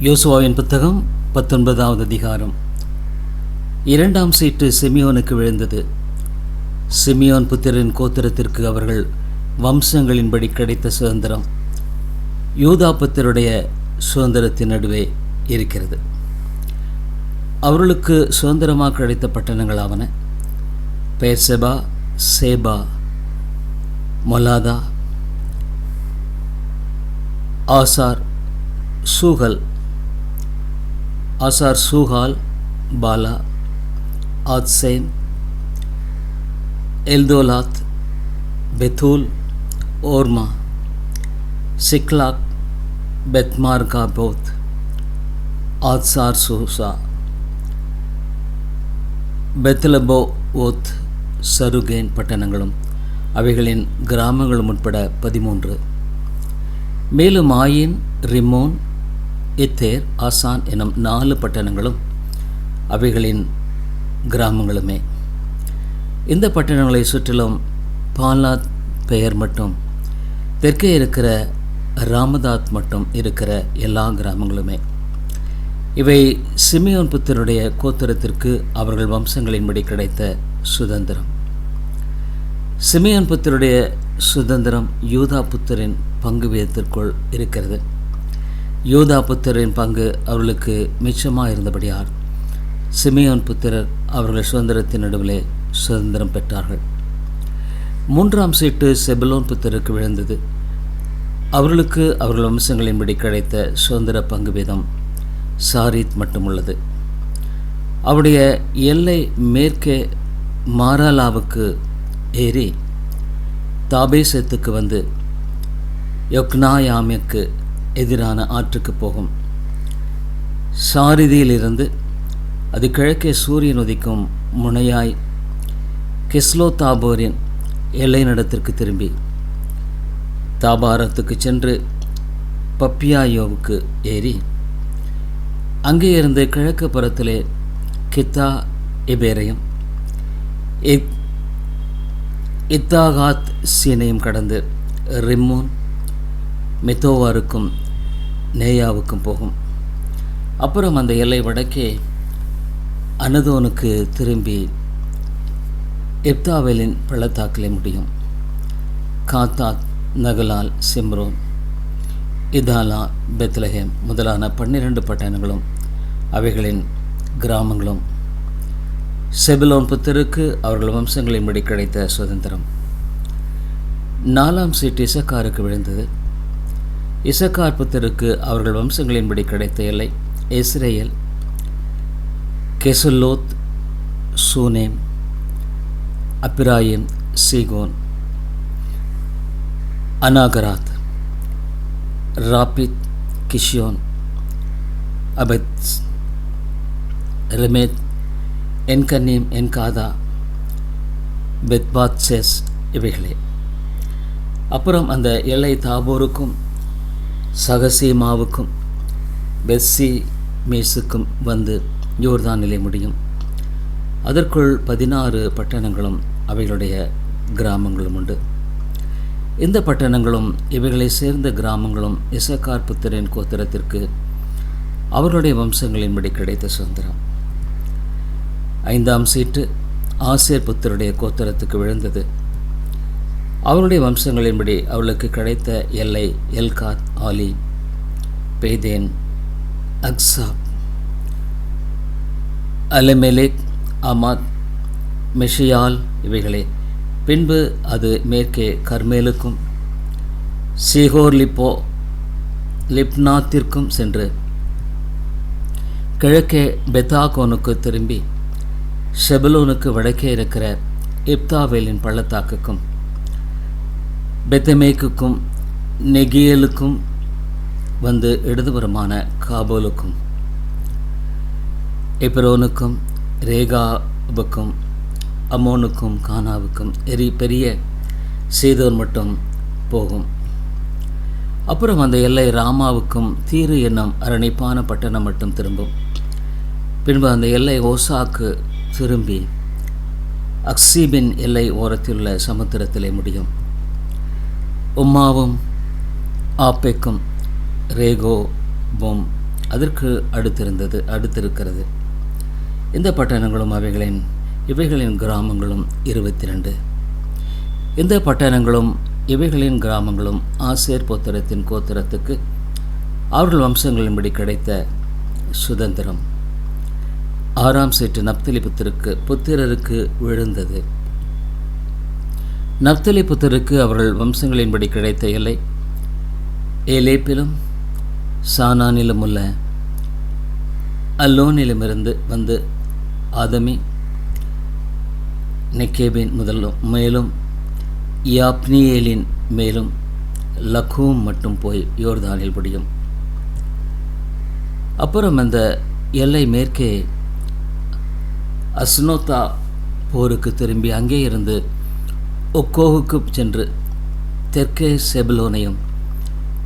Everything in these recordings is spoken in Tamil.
யோசுவாவின் புத்தகம் பத்தொன்பதாவது அதிகாரம். இரண்டாம் சீட்டு சிமியோனுக்கு விழுந்தது. சிமியோன் புத்திரின் கோத்திரத்திற்கு அவர்கள் வம்சங்களின்படி கிடைத்த சுதந்திரம். யூதா புத்தருடைய சுதந்திரத்தின் நடுவே இருக்கிறது. அவர்களுக்கு சுதந்திரமாக கிடைத்த பட்டணங்களாவன Beersheba Sheba Moladah Hazarshual Hazarshual Balah Azem Eltolad Bethul Hormah Ziklag Bethmarcaboth Hazarsusah Bethlebaoth Sharuhen பட்டணங்களும் அவைகளின் கிராமங்களும் உட்பட பதிமூன்று. மேலும் ஆயின் ரிமோன் இத்தேர் ஆசான் எனும் நாலு பட்டணங்களும் அவைகளின் கிராமங்களுமே. இந்த பட்டணங்களை சுற்றிலும் பாலாத் பெயர் மட்டும் தெற்கே இருக்கிற ராமதாத் மட்டும் இருக்கிற எல்லா கிராமங்களுமே. இவை சிமியோன் புத்தருடைய கோத்திரத்திற்கு அவர்கள் வம்சங்களின்படி கிடைத்த சுதந்திரம். சிமியோன் புத்தருடைய சுதந்திரம் யூதா புத்தரின் பங்கு விதத்திற்குள் இருக்கிறது. யூதா புத்தரின் பங்கு அவர்களுக்கு மிச்சமாக இருந்தபடியார் சிமியோன் புத்திரர் அவர்கள் சுதந்திரத்தின் நடுவிலே சுதந்திரம் பெற்றார்கள். மூன்றாம் சீட்டு செபலோன் புத்தருக்கு விழுந்தது. அவர்களுக்கு அவர்கள் வம்சங்களின்படி கிடைத்த சுதந்திர பங்கு வீதம் சாரித் மட்டும் உள்ளது அவருடைய எல்லை மேற்கே மாராலாவுக்கு ஏறி தாபேசத்துக்கு வந்து யொக்னாயாமிற்கு எதிரான ஆற்றுக்கு போகும். சாரிதியிலிருந்து அது கிழக்கே சூரியன் உதிக்கும் முனையாய் கிஸ்லோ தாபோரின் எல்லை நடத்திற்கு திரும்பி தாபாரத்துக்கு சென்று பப்பியாயோவுக்கு ஏறி அங்கே இருந்து கிழக்கு புறத்திலே கித்தா எபேரையும் இத்தாகாத் சீனையும் கடந்து ரிம்மோன் மெத்தோவாருக்கும் நேயாவுக்கும் போகும். அப்புறம் அந்த எல்லை வடக்கே அனதோனுக்கு திரும்பி எப்தாவேலின் பள்ளத்தாக்கிலே முடியும். காத்தாத் நகலால் சிம்ரோன் இதாலா பெத்லஹேம் முதலான பன்னிரண்டு பட்டணங்களும் அவைகளின் கிராமங்களும் செபிலோன் புத்தருக்கு அவர்கள் வம்சங்களின்படி கிடைத்த சுதந்திரம். நாலாம் சீட்டு இசக்காருக்கு விழுந்தது. இசக்கார் புத்தருக்கு அவர்கள் வம்சங்களின்படி கிடைத்த எல்லை. இஸ்ரேல் கெசுல்லோத் சூனேம் அப்பிராயிம் சீகோன் அனாகராத் ராபித் கிஷியோன் அபத் ரெமேத் என்கன்னீம் என்காதா பெத்பாத்சேஸ் இவைகளே. அப்புறம் அந்த எல்லை தாபோருக்கும் சகசீமாவுக்கும் பெஸ்ஸி மேஸுக்கும் வந்து யோர்தானிலே முடியும். அதற்குள் பதினாறு பட்டணங்களும் அவைகளுடைய கிராமங்களும் உண்டு. இந்த பட்டணங்களும் இவைகளை சேர்ந்த கிராமங்களும் இசக்கார் புத்திரன் கோத்திரத்திற்கு அவர்களுடைய வம்சங்களின்படி கிடைத்த சுதந்திரம். ஐந்தாம் சீட்டு ஆசிரியர் புத்தருடைய கோத்திரத்துக்கு விழுந்தது. அவருடைய வம்சங்களின்படி அவளுக்கு கிடைத்த எல்லை எல்காத் ஆலி பெய்தேன் அக்சாப் அலமெலேக் அமாத் மெஷியால் இவைகளே. பின்பு அது மேற்கே கர்மேலுக்கும் சீகோர்லிப்போ லிப்னாத்திற்கும் சென்று கிழக்கே பெத்தாகோனுக்கு திரும்பி ஷெபலோனுக்கு வடக்கே இருக்கிற இப்தாவேலின் பள்ளத்தாக்குக்கும் பெத்தமேக்குக்கும் நெகியலுக்கும் வந்து இடதுபுறமான காபோலுக்கும் எப்ரோனுக்கும் ரேகாவுக்கும் அமோனுக்கும் கானாவுக்கும் எரி பெரிய சீதோர் மட்டும் போகும். அப்புறம் அந்த எல்லை ராமாவுக்கும் தீரு என்னும் அரணிப்பான பட்டணம் மட்டும் திரும்பும். பின்பு அந்த எல்லை ஓசாக்கு திரும்பி அக்சீபின் எல்லை ஓரத்திலுள்ள சமுத்திரத்திலே முடியும். உம்மாவும் ஆப்பெக்கும் ரேகோவும் அதற்கு அடுத்திருந்தது அடுத்திருக்கிறது. இந்த பட்டணங்களும் அவைகளின் இவைகளின் கிராமங்களும் இருபத்தி ரெண்டு இந்த பட்டணங்களும் இவைகளின் கிராமங்களும் ஆசேர் போத்திரத்தின் கோத்திரத்துக்கு அவர்கள் வம்சங்களின்படி கிடைத்த சுதந்திரம். ஆறாம் சீட்டு நப்தலி புத்திரருக்கு புத்திரருக்கு விழுந்தது. நப்தலி புத்தருக்கு அவர்கள் வம்சங்களின்படி கிடைத்த எல்லை. ஏலேப்பிலும் சானானிலும் உள்ள அல்லோனிலுமிருந்து வந்து ஆதமி நெக்கேபின் முதலும் மேலும் யாப்னியேலின் மேலும் லக்கூம் மட்டும் போய் யோர்தானில் முடியும். அப்புறம் அந்த எல்லை மேற்கே அஸ்னோத்தா போருக்கு திரும்பி அங்கே இருந்து ஒக்கோவுக்கு சென்று தெற்கே செபலோனையும்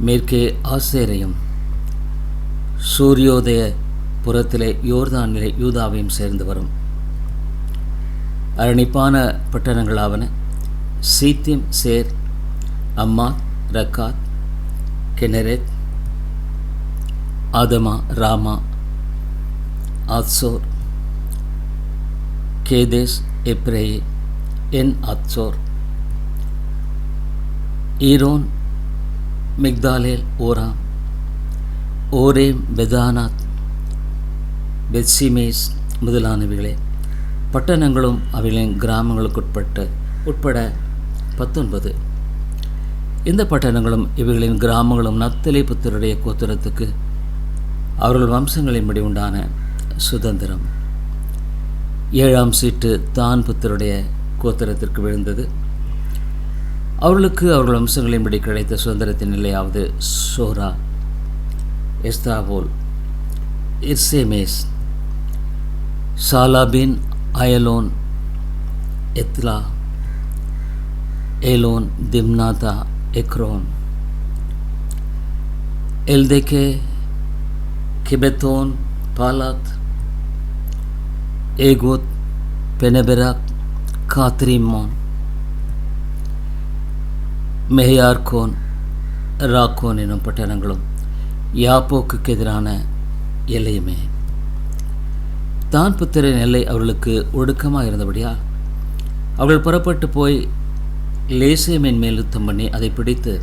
மேற்கே ஆசேரையும் சூரியோதய புறத்திலே யோர்தானிலே யூதாவையும் சேர்ந்து வரும். அரணிப்பான பட்டணங்களாவன சீத்திம் சேர் அம்மாத் ரக்காத் கெனரெத் ஆதமா ராமா ஆத்சோர் கேதேஸ் எப்ரேயே என் ஆத்சோர். ஈரோன் மிக்தாலேல் ஓராம் ஓரேம் பெதானாத் பெத்சிமேஸ் முதலானவைகளே. பட்டணங்களும் அவைகளின் கிராமங்களுக்குட்பட்ட உட்பட பத்தொன்பது. இந்த பட்டணங்களும் இவைகளின் கிராமங்களும் நத்தலை புத்தருடைய கோத்திரத்துக்கு அவர்கள் வம்சங்களின்படி உண்டான சுதந்திரம். ஏழாம் சீட்டு தான் புத்தருடைய கோத்திரத்திற்கு விழுந்தது. அவர்களுக்கு அவர்கள் வம்சங்களின்படி கிடைத்த சுதந்திரத்தின் நிலையாவது சோரா எஸ்தாபோல் இர்சேமேஸ் சாலாபின் அயலோன் எத்லா ஏலோன் திம்னாதா எக்ரோன் எல்தேகே கிபெத்தோன் பாலாத் ஏகோத் பெனபெராக் காத்ரிமோன் மெஹியார்கோன் ராக்கோன் எனும் பட்டணங்களும் யாப்போக்கு எதிரான எல்லையுமே. தான் புத்திரன் எல்லை அவர்களுக்கு ஒடுக்கமாக இருந்தபடியால் அவர்கள் புறப்பட்டு போய் லேசியமின் மேல் யுத்தம் பண்ணி அதை பிடித்து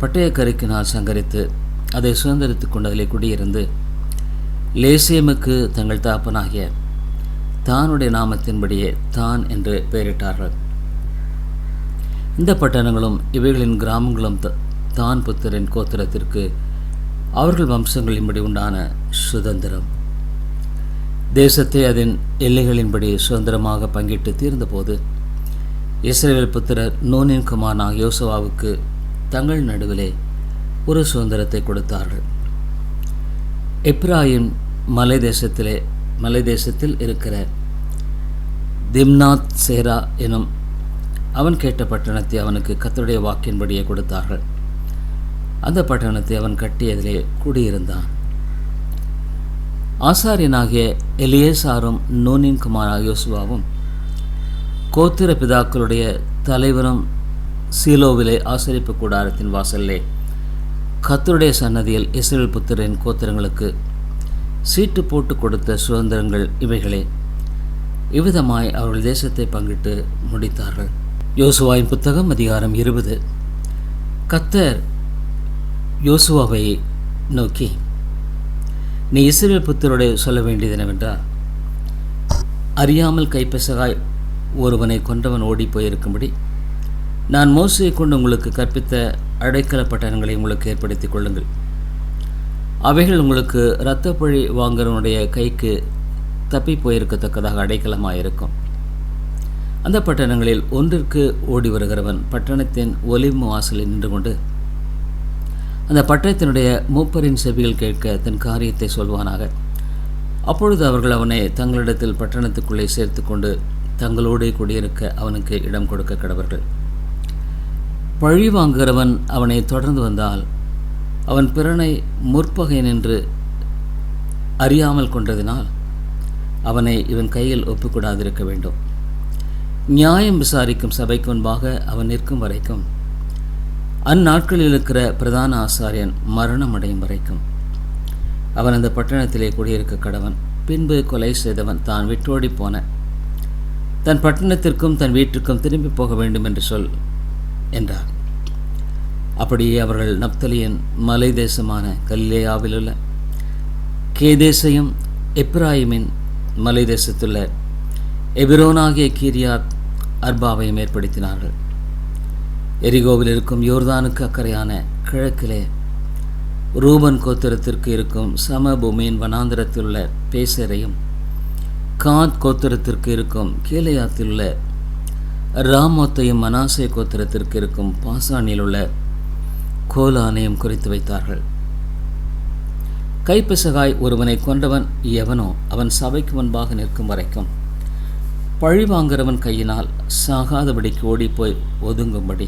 பட்டயக்கரைக்கு நான் சங்கரித்து அதை சுதந்திரித்து கொண்டதிலே குடியிருந்து லேசேமுக்கு தங்கள் தாப்பனாகிய தானுடைய நாமத்தின்படியே தான் என்று பெயரிட்டார்கள். இந்த பட்டணங்களும் இவைகளின் கிராமங்களும் தான் புத்தரின் கோத்திரத்திற்கு அவர்கள் வம்சங்களின்படி உண்டான சுதந்திரம். தேசத்தை அதன் எல்லைகளின்படி சுதந்திரமாக பங்கிட்டு தீர்ந்தபோது இஸ்ரேல் புத்திரர் நூனின் குமாரனாக யோசுவாவுக்கு தங்கள் நடுவிலே ஒரு சுதந்திரத்தை கொடுத்தார்கள். எப்ராயிம் மலை தேசத்திலே மலை தேசத்தில் இருக்கிற திம்னாத் சேரா எனும் அவன் கேட்ட பட்டணத்தை அவனுக்கு கத்தருடைய வாக்கின்படியே கொடுத்தார்கள். அந்த பட்டணத்தை அவன் கட்டியதிலே குடியிருந்தான். ஆசாரியனாகிய எலியேசாரும் நூனின் குமாரா யோசுவாவும் கோத்திர பிதாக்களுடைய தலைவரும் சீலோவிலே ஆசரிப்பு கூடாரத்தின் வாசல்லே கத்தருடைய சன்னதியில் இஸ்ரேல் புத்திரின் கோத்திரங்களுக்கு சீட்டு போட்டு கொடுத்த சுதந்திரங்கள் இவைகளே. இவ்விதமாய் அவர்கள் தேசத்தை பங்கிட்டு முடித்தார்கள். யோசுவாவின் புத்தகம் அதிகாரம் இருபது. கத்தர் யோசுவாவை நோக்கி நீ இஸ்ரேல் புத்தருடைய சொல்ல வேண்டியது என்னவென்றால் அறியாமல் கைப்பசகாய் ஒருவனை கொண்டவன் ஓடி போயிருக்கும்படி நான் மோசையை கொண்டு உங்களுக்கு கற்பித்த அடைக்கல பட்டணங்களை உங்களுக்கு ஏற்படுத்தி கொள்ளுங்கள். அவைகள் உங்களுக்கு இரத்தப்பழி வாங்குறவனுடைய கைக்கு தப்பி போயிருக்கத்தக்கதாக அடைக்கலமாக இருக்கும் அந்த பட்டணங்களில் ஒன்றிற்கு ஓடி வருகிறவன் பட்டணத்தின் ஒலிமு வாசலில் நின்று கொண்டு அந்த பட்டணத்தினுடைய மூப்பரின் செவிகள் கேட்க தன் காரியத்தை சொல்வானாக. அப்பொழுது அவர்கள் அவனை தங்களிடத்தில் பட்டணத்துக்குள்ளே சேர்த்து கொண்டு தங்களோடு குடியிருக்க அவனுக்கு இடம் கொடுக்க கடவர்கள். பழி வாங்குகிறவன் அவனை தொடர்ந்து வந்தால் அவன் பிறனை முற்பகை நின்று அறியாமல் கொண்டதினால் அவனை இவன் கையில் ஒப்புக்கூடாதிருக்க வேண்டும். நியாயம் விசாரிக்கும் சபைக்கு முன்பாக அவன் நிற்கும் வரைக்கும் அந்நாட்களில் இருக்கிற பிரதான ஆசாரியன் மரணம் அடையும் வரைக்கும் அவன் அந்த பட்டணத்திலே குடியிருக்க கடவன். பின்பு கொலை செய்தவன் தான் விட்டோடி போன. தன் பட்டணத்திற்கும் தன் வீட்டிற்கும் திரும்பி போக வேண்டும் என்று சொல் என்றார். அப்படியே அவர்கள் நப்தலியின் மலை தேசமான கல்லேயாவிலுள்ள கேதேசையும் எப்ராயிமின் மலை தேசத்துள்ள எபிரோனாகிய கீரியாத் அர்பாவையும் ஏற்படுத்தினார்கள். எரிகோவில் இருக்கும் யோர்தானுக்கு அக்கறையான கிழக்கிலே ரூபன் கோத்திரத்திற்கு இருக்கும் சமபூமியின் வனாந்திரத்தில் உள்ள பேசரையும் காத் கோத்திரத்திற்கு இருக்கும் கீழையாத்தில் உள்ள ராமோத்தையும் மனாசே கோத்திரத்திற்கு இருக்கும் பாசானில் உள்ள கோலானையும் குறித்து வைத்தார்கள். கைப்பிசகாய் ஒருவனை கொண்டவன் எவனோ அவன் சபைக்கு முன்பாக நிற்கும் வரைக்கும் பழிவாங்கிறவன் கையினால் சாகாதபடிக்கு ஓடிப்போய் ஒதுங்கும்படி.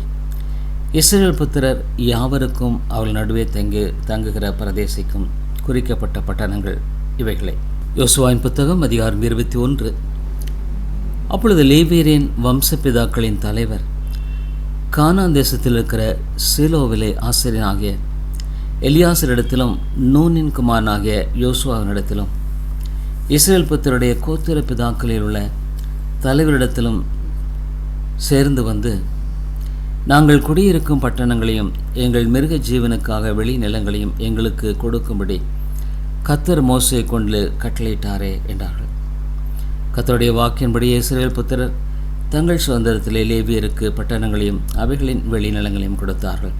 இஸ்ரேல் புத்திரர் யாவருக்கும் அவள் நடுவே தங்கி தங்குகிற பிரதேசிக்கும் குறிக்கப்பட்ட பட்டணங்கள் இவைகளே. யோசுவாயின் புத்தகம் அதிகாரம் இருபத்தி ஒன்று. அப்பொழுது லேவியரின் வம்சபிதாக்களின் தலைவர் கானான் தேசத்தில் இருக்கிற சீலோவிலே ஆசிரியனாகிய எலியாசரிடத்திலும் நூனின் குமாரனாகிய யோசுவாவினிடத்திலும் இஸ்ரேல் புத்தருடைய கோத்திர பிதாக்களில் உள்ள தலைவரிடத்திலும் சேர்ந்து வந்து நாங்கள் குடியிருக்கும் பட்டணங்களையும் எங்கள் மிருக ஜீவனுக்காக வெளி நிலங்களையும் எங்களுக்கு கொடுக்கும்படி கத்தர் மோசை கொண்டு கட்டளையிட்டாரே என்றார்கள். கத்தருடைய வாக்கின்படி இஸ்ரேல் புத்திரர் தங்கள் சுதந்திரத்திலே லேவியருக்கு பட்டணங்களையும் அவைகளின் வெளிநிலங்களையும் கொடுத்தார்கள்.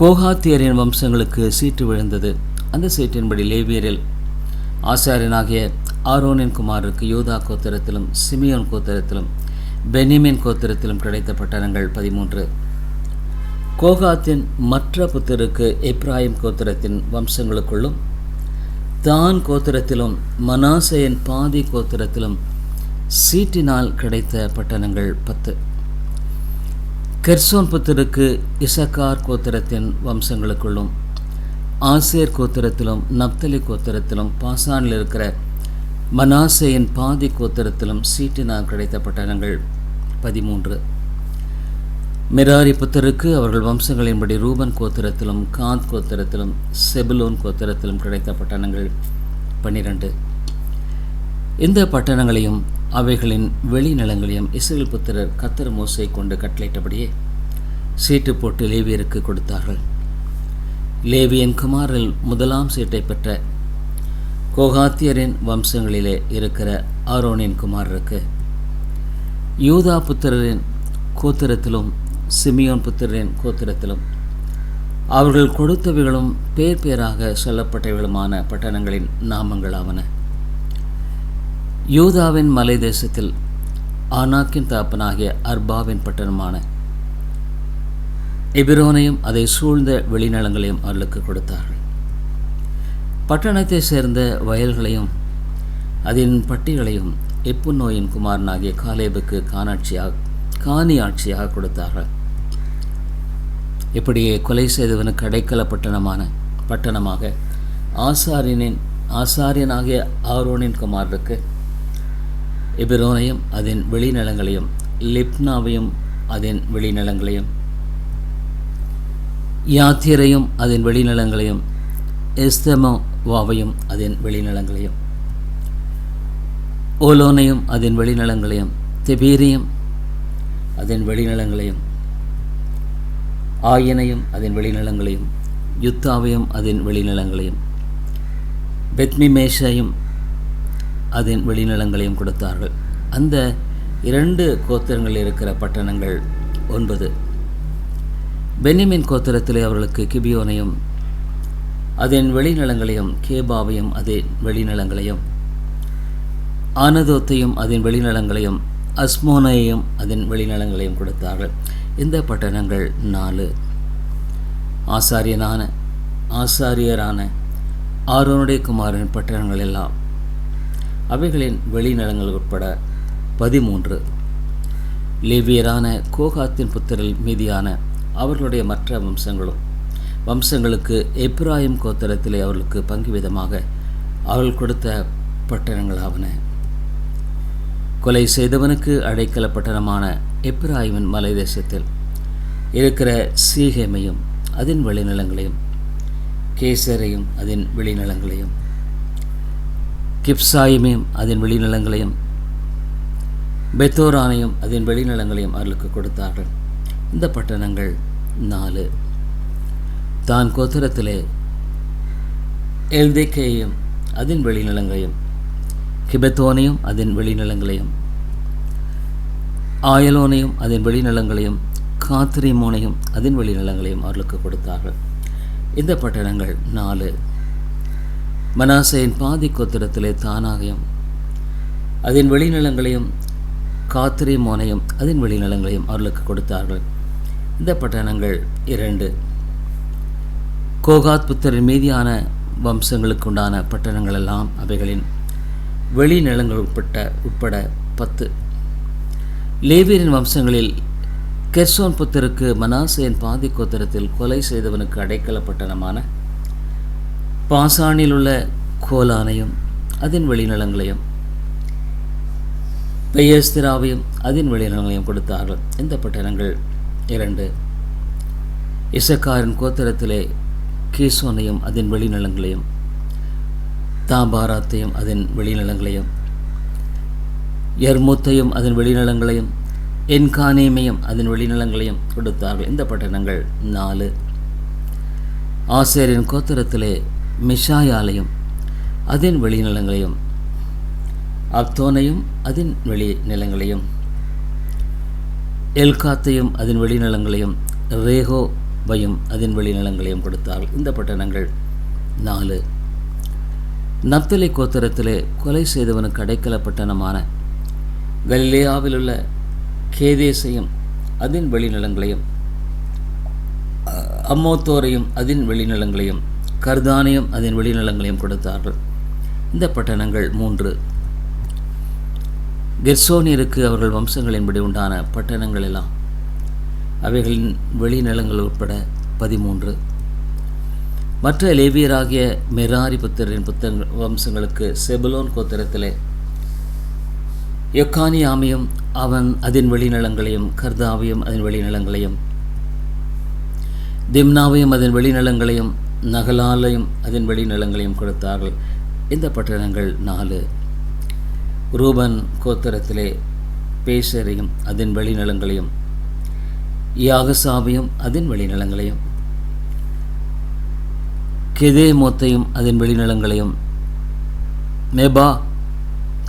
கோகாத்தியரின் வம்சங்களுக்கு சீட்டு விழுந்தது. அந்த சீட்டின்படி லேவியரில் ஆசாரியனாகிய ஆரோனின் குமாருக்கு யூதா கோத்திரத்திலும் சிமியோன் கோத்திரத்திலும் பெனிமின் கோத்திரத்திலும் கிடைத்த பட்டணங்கள் பதிமூன்று. கோகாத்தின் மற்ற புத்தருக்கு எப்ராயிம் கோத்திரத்தின் வம்சங்களுக்குள்ளும் தான் கோத்திரத்திலும் மனாசையின் பாதி கோத்திரத்திலும் சீட்டினால் கிடைத்த பட்டணங்கள் பத்து. கெர்சோன் புத்தருக்கு இசக்கார் கோத்திரத்தின் வம்சங்களுக்குள்ளும் ஆசியர் கோத்திரத்திலும் நப்தலி கோத்திரத்திலும் பாசானில் இருக்கிற மனாசையின் பாதி கோத்திரத்திலும் சீட்டினால் கிடைத்த பட்டணங்கள் பதிமூன்று. மிராரி புத்தருக்கு அவர்கள் வம்சங்களின்படி ரூபன் கோத்திரத்திலும் காந்த் கோத்திரத்திலும் செபுலோன் கோத்திரத்திலும் கிடைத்த பட்டணங்கள் பன்னிரண்டு. இந்த பட்டணங்களையும் அவைகளின் வெளிநிலங்களையும் இஸ்ரேல் புத்திரர் கத்தர் மோசை கொண்டு கட்டளையிட்டபடியே சீட்டு போட்டு லேவியருக்கு கொடுத்தார்கள். லேவியன் குமாரில் முதலாம் சீட்டை பெற்ற கோகாத்தியரின் வம்சங்களிலே இருக்கிற ஆரோனின் குமாரருக்கு. யூதா புத்திரரின் கோத்திரத்திலும் சிமியோன் புத்திரரின் கோத்திரத்திலும் அவர்கள் கொடுத்தவைகளும் பேர் பேராக சொல்லப்பட்டவைகளுமான பட்டணங்களின் நாமங்களாவன. யூதாவின் மலை தேசத்தில் ஆனாக்கின் தாப்பனாகிய அர்பாவின் பட்டணமான எபிரோனையும் அதை சூழ்ந்த வெளிநலங்களையும் அவர்களுக்கு கொடுத்தார்கள். பட்டணத்தை சேர்ந்த வயல்களையும் அதன் பட்டிகளையும் எப்பு நோயின் குமாரனாகிய காலேபுக்கு காணாட்சியாக காணி ஆட்சியாக கொடுத்தார்கள். இப்படியே கொலை செய்தவனுக்கு கடைக்கல பட்டணமான பட்டணமாக ஆசாரியனின் ஆசாரியனாகிய ஆரோனின் குமாரருக்கு எபிரோனையும் அதன் வெளிநிலங்களையும் லிப்னாவையும் அதன் வெளிநிலங்களையும் யாத்திரையும் அதன் வெளிநிலங்களையும் வாவையும் அதன் வெளிநிலங்களையும். ஓலோனையும் அதன் வெளிநிலங்களையும். தெபீரியும் அதன் வெளிநிலங்களையும். ஆயனையும் அதன் வெளிநிலங்களையும். யுத்தாவையும் அதன் வெளிநிலங்களையும். பெத்மிமேஷையும் அதன் வெளிநிலங்களையும் கொடுத்தார்கள். அந்த இரண்டு கோத்திரங்களில் இருக்கிற பட்டணங்கள் ஒன்பது. பென்னிமின் கோத்திரத்திலே அவர்களுக்கு கிபியோனையும் அதன் வெளிநிலங்களையும் கேபாவையும் அதன் வெளிநிலங்களையும் ஆனதோத்தையும் அதன் வெளிநிலங்களையும் அஸ்மோனையும் அதன் வெளிநிலங்களையும் கொடுத்தார்கள். இந்த பட்டணங்கள் நாலு. ஆசாரியனான ஆசாரியரான ஆரோனுடைய குமாரின் பட்டணங்கள் எல்லாம். அவைகளின் வெளிநிலங்கள் உட்பட பதிமூன்று. லேவியரான கோகாத்தின் புத்தரில் மீதியான அவர்களுடைய மற்ற வம்சங்களும் வம்சங்களுக்கு எப்ராயிம் கோத்தரத்திலே அவர்களுக்கு பங்கு விதமாக அவர்கள் கொடுத்த பட்டணங்களாவன கொலை செய்தவனுக்கு அடைக்கல பட்டணமான எப்ராயிமின் மலை தேசத்தில் இருக்கிற சீகேமையும் அதன் வெளிநிலங்களையும் கேசரையும் அதன் வெளிநிலங்களையும் கிப்சாயுமையும் அதன் வெளிநிலங்களையும் பெத்தோரானையும் அதன் வெளிநிலங்களையும் அவர்களுக்கு கொடுத்தார்கள். இந்த பட்டணங்கள் நாலு. தான் கோத்திரத்திலே எல்தேக்கையும் அதன் வெளிநிலங்களையும் கிபெத்தோனையும் அதன் வெளிநிலங்களையும் ஆயலோனையும் அதன் வெளிநிலங்களையும் காத்திரிமோனையும் அதன் வெளிநிலங்களையும் அவர்களுக்கு கொடுத்தார்கள். இந்த பட்டணங்கள் நாலு. மனாசையின் பாதி கோத்திரத்திலே தானாகையும் அதன் வெளிநிலங்களையும் காத்திரிமோனையும் அதன் வெளிநிலங்களையும் அவர்களுக்கு கொடுத்தார்கள். இந்த பட்டணங்கள் இரண்டு. கோகாத் புத்தரின் மீதியான வம்சங்களுக்கு உண்டான பட்டணங்கள் எல்லாம் அவைகளின் வெளிநிலங்கள் உட்பட்ட உட்பட பத்து. லேவியரின் வம்சங்களில் கெர்சோன் புத்தருக்கு மனாசையின் பாதி கோத்திரத்தில் கொலை செய்தவனுக்கு அடைக்கல பட்டணமான பாசானில் உள்ள கோலானையும் அதன் வெளிநிலங்களையும் பெயஸ்திராவையும் அதன் வெளிநிலங்களையும் கொடுத்தார்கள். இந்த பட்டணங்கள் இரண்டு. இசக்காரின் கோத்திரத்திலே கீசோனையும் அதன் வெளிநிலங்களையும் தாபாராத்தையும் அதன் வெளிநிலங்களையும் எர்மூத்தையும் அதன் வெளிநிலங்களையும் என்கானேமையும் அதன் வெளிநிலங்களையும் கொடுத்தார்கள். இந்த பட்டணங்கள் நாலு. ஆசிரியரின் கோத்திரத்திலே மிஷாயாலையும் அதன் வெளிநிலங்களையும் அப்தோனையும் அதன் வெளிநிலங்களையும் எல்காத்தையும் அதன் வெளிநிலங்களையும் ரேகோ ரேகோவையும் அதன் வெளிநிலங்களையும் கொடுத்தார்கள் இந்த பட்டணங்கள் நாலு. நப்தலி கோத்திரத்திலே கொலை செய்தவனுக்கு அடைக்கல பட்டணமான கலிலேயாவில் உள்ள கேதேசையும் அதன் வெளிநிலங்களையும் அம்மோத்தோரையும் அதன் வெளிநிலங்களையும் கர்தானையும் அதன் வெளிநிலங்களையும் கொடுத்தார்கள். இந்த பட்டணங்கள் மூன்று. கெர்சோனியருக்கு அவர்கள் வம்சங்களின்படி உண்டான பட்டணங்கள் எல்லாம் அவைகளின் வெளிநிலங்கள் உட்பட பதிமூன்று. மற்ற லேவியராகிய மெராரி புத்தரின் புத்தக வம்சங்களுக்கு செபுலோன் கோத்திரத்திலே யொக்கானியாமையும் அவன் அதன் வெளிநிலங்களையும் கர்தாவையும் அதன் வெளிநிலங்களையும் திம்னாவையும் அதன் வெளிநிலங்களையும் நகலாலையும் அதன் வெளிநிலங்களையும் கொடுத்தார்கள். இந்த பட்டணங்கள் நாலு. ரூபன் கோத்திரத்திலே பேசரையும் அதன் வெளிநிலங்களையும் யாகசாவையும் அதன் வெளிநிலங்களையும் கெதேமோத்தையும் அதன் வெளிநிலங்களையும் மெபா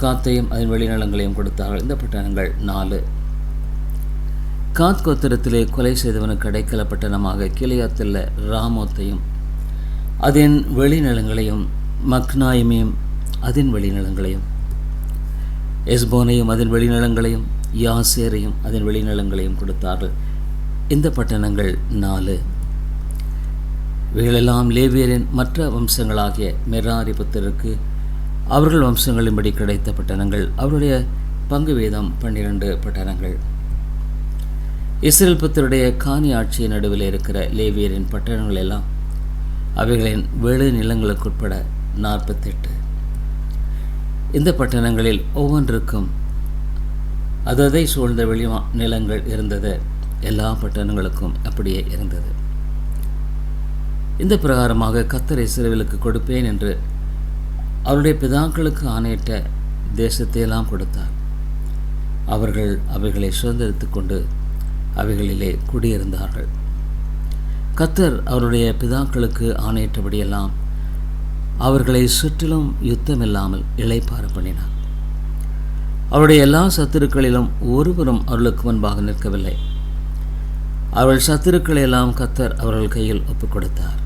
காத்தையும் அதன் வெளிநிலங்களையும் கொடுத்தார்கள். இந்த பட்டணங்கள் நாலு. காத் கோத்திரத்திலே கொலை செய்தவனுக்கு அடைக்கல பட்டணமாக கிளியாத்தில் ராமோத்தையும் அதன் வெளிநிலங்களையும் மக்னாயுமையும் அதன் வெளிநிலங்களையும் எஸ்போனையும் அதன் வெளிநிலங்களையும் யாசேரையும் அதன் வெளிநிலங்களையும் கொடுத்தார்கள். இந்த பட்டணங்கள் நாலு. இவைகளெல்லாம் லேவியரின் மற்ற வம்சங்களாகிய மெராரி புத்தருக்கு அவர்கள் வம்சங்களின்படி கிடைத்த பட்டணங்கள். அவருடைய பங்கு வீதம் பன்னிரண்டு பட்டணங்கள். இஸ்ரேல் புத்தருடைய காணி ஆட்சியின் நடுவில் இருக்கிற லேவியரின் பட்டணங்கள் எல்லாம் அவைகளின் வெளி நிலங்களுக்குட்பட நாற்பத்தெட்டு. இந்த பட்டணங்களில் ஒவ்வொன்றுக்கும் அததை சூழ்ந்த வெளி நிலங்கள் இருந்தது. எல்லா பட்டணங்களுக்கும் அப்படியே இருந்தது. இந்த பிரகாரமாக கத்தரை சிறுவிலுக்கு கொடுப்பேன் என்று அவருடைய பிதாக்களுக்கு ஆணையிட்ட தேசத்தையெல்லாம் கொடுத்தார். அவர்கள் அவைகளை சுதந்திரித்து கொண்டு அவைகளிலே குடியிருந்தார்கள். கத்தர் அவருடைய பிதாக்களுக்கு ஆணையிட்டபடியெல்லாம் அவர்களை சுற்றிலும் யுத்தமில்லாமல் இளைப்பார பண்ணினார். அவருடைய எல்லா சத்துருக்களிலும் ஒருவரும் அவர்களுக்கு முன்பாக நிற்கவில்லை. அவர்கள் சத்துருக்களை எல்லாம் கத்தர் அவர்கள் கையில் ஒப்புக் கொடுத்தார்